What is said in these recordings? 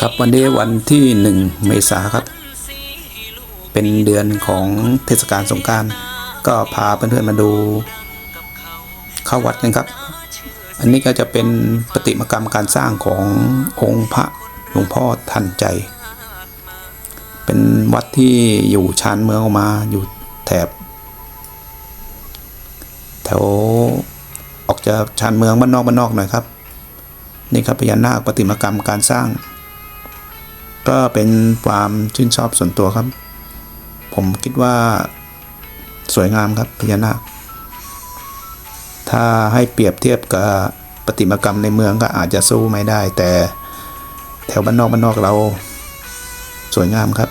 ครับวันนี้วันที่หนึ่งเมษาครับ เป็นเดือนของเทศกาลสงการก็พาเพื่อนๆมาดูเข้าวัดกันครับ อันนี้ก็จะเป็นปฏิมากรรมการสร้างขององค์พระหลวงพ่อทันใจ เป็นวัดที่อยู่ชานเมืองออกมาอยู่แถบ แถวออกจากชานเมืองบ้านนอกบ้านนอกหน่อยครับ นี่ครับพญานาคปฏิมากรรมการสร้าง ก็เป็นความชื่นชอบส่วนตัวครับ ผมคิดว่าสวยงามครับพญานาค ถ้าให้เปรียบเทียบกับปฏิมากรรมในเมืองก็อาจจะสู้ไม่ได้ แต่แถวบ้านนอกบ้านนอกเราสวยงามครับ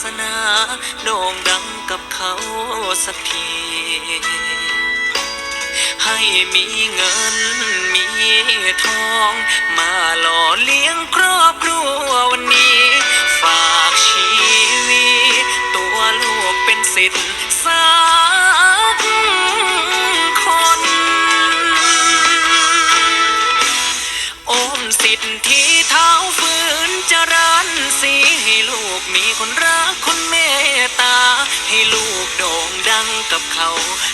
สนาโด่งดังกับเขาสักทีให้มีเงินมีทอง มาหล่อเลี้ยงครอบครัววันนี้ ฝากชีวิต ตัวลูกเป็นสิทธิ์สักคนโอมสิทธิ์ที่เท้าฝืนจะรั ให้ลูกมีคนรักคนเมตตา ให้ลูกโด่งดังกับเขา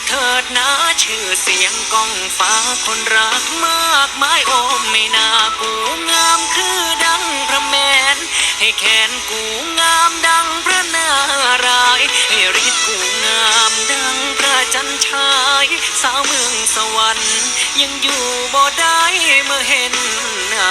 เถิดนะชื่อเสียงก้องฟ้าคนรักมากมายโอมไม่น่ากูงามคือดังพระแมน ให้แขนกูงามดังพระนารายให้ฤทธิ์กูงามดังพระจันทราย สาวเมืองสวรรค์ ยังอยู่บ่ได้เมื่อเห็นหน้า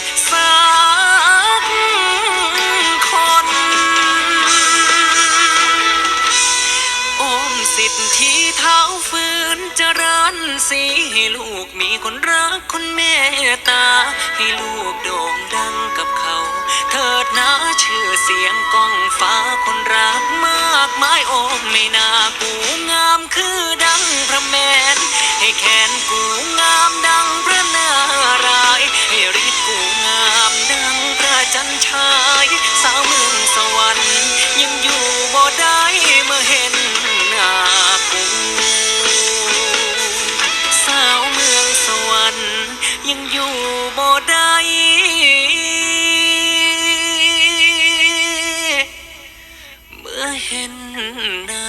ให้ลูกมีคนรักคนเมตตา ให้ลูกโด่งดังกับเขา เถิดนะชื่อเสียงก้องฟ้าคนรักมากมายโอ้ไม่น่ากลัว கண்ண